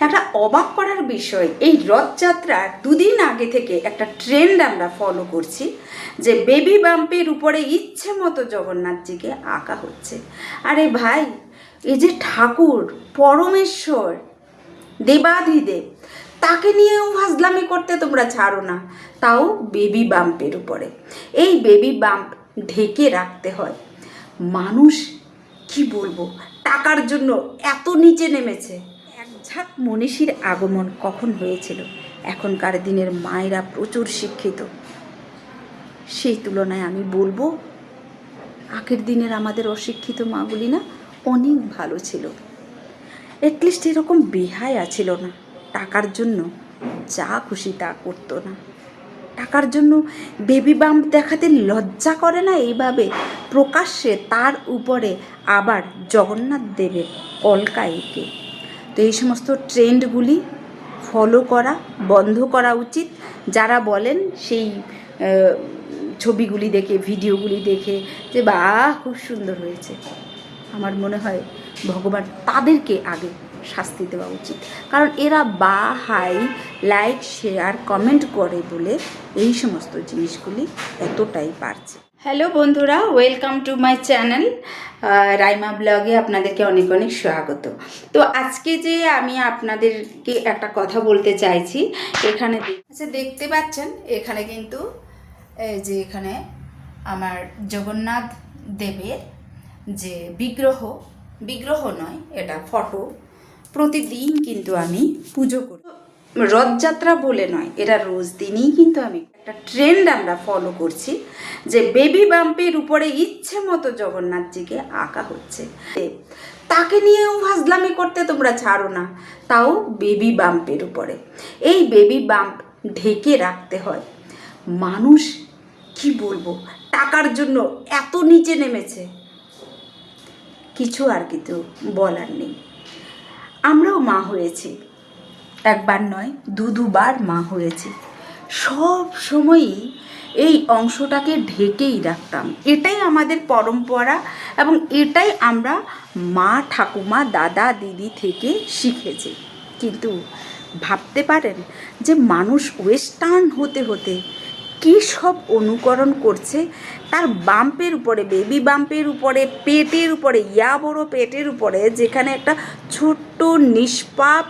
একটা অবাক করার বিষয়, এই রথযাত্রার দুদিন আগে থেকে একটা ট্রেন্ড আমরা ফলো করছি যে বেবি বাম্পের উপরে ইচ্ছে মতো জগন্নাথজিকে আঁকা হচ্ছে। আরে ভাই, এই যে ঠাকুর, পরমেশ্বর দেবাধিদেব তাকে নিয়েও ফাজলামি করতে তোমরা ছাড়ো না, তাও বেবি বাম্পের উপরে। এই বেবি বাম্প ঢেকে রাখতে হয়। মানুষ, কি বলব, টাকার জন্য এত নিচে নেমেছে। ঝাঁক মনীষীর আগমন কখন হয়েছিল? এখনকার দিনের মায়েরা প্রচুর শিক্ষিত। সেই তুলনায় আমি বলব, আগের দিনের আমাদের অশিক্ষিত মাগুলি না অনেক ভালো ছিল। অ্যাটলিস্ট এরকম বেহায়া ছিল না। টাকার জন্য যা খুশি তা করতো না। টাকার জন্য বেবি বাম্প দেখাতে লজ্জা করে না এইভাবে? প্রকাশ্যে তার উপরে আবার জগন্নাথ দেবের কলকা এঁকে তো এই সমস্ত ট্রেন্ডগুলি ফলো করা, বন্ধ করা উচিত। যারা বলেন সেই ছবিগুলি দেখে, ভিডিওগুলি দেখে যে বা খুব সুন্দর হয়েছে। আমার মনে হয় ভগবান তাদেরকে আগে শাস্তি দেওয়া উচিত। কারণ এরা বা, হাই, লাইক, শেয়ার, কমেন্ট করে বলে এই সমস্ত জিনিসগুলি এতটাই পারছে হ্যালো বন্ধুরা, welcome to my channel Raima ব্লগে আপনাদেরকে অনেক অনেক স্বাগত। তো আজকে যে আমি আপনাদেরকে একটা কথা বলতে চাইছি, এখানে আচ্ছা দেখতে পাচ্ছেন, এখানে কিন্তু এই যে এখানে আমার জগন্নাথ দেবের যে বিগ্রহ বিগ্রহ নয়, এটা ফটো প্রতিদিন কিন্তু আমি পুজো করি। রথযাত্রা বলে নয় এটা রোজ দিনই কিন্তু আমি একটা ট্রেন্ড আমরা ফলো করছি, যে বেবি বাম্পের উপরে ইচ্ছে মতো জগন্নাথজিকে আঁকা হচ্ছে। তাকে নিয়েও ফাজলামি করতে তোমরা ছাড়ো না, তাও বেবি বাম্পের উপরে। এই বেবি বাম্প ঢেকে রাখতে হয়। মানুষ, কি বলব, টাকার জন্য এত নিচে নেমেছে। কিছু আর কিছু বলার নেই। আমরাও মা হয়েছি। একবার নয়, দু দুবার মা হয়েছি। সব সময়ই এই অংশটাকে ঢেকেই রাখতাম। এটাই আমাদের পরম্পরা এবং এটাই আমরা মা, ঠাকুমা, দাদা, দিদি থেকে শিখেছি। কিন্তু ভাবতে পারেন যে মানুষ ওয়েস্টার্ন হতে হতে কী সব অনুকরণ করছে? তার বাম্পের উপরে বেবি বাম্পের উপরে, পেটের উপরে, ইয়া বড় পেটের উপরে, যেখানে একটা ছোট্ট নিষ্পাপ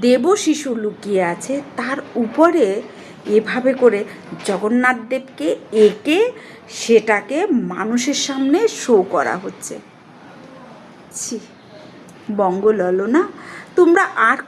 দেব শিশু লুকিয়ে আছে, তার উপরে এভাবে করে জগন্নাথ দেবকে এঁকে সেটাকে মানুষের সামনে শো করা হচ্ছে। ছি, বঙ্গললনা, তোমরা আর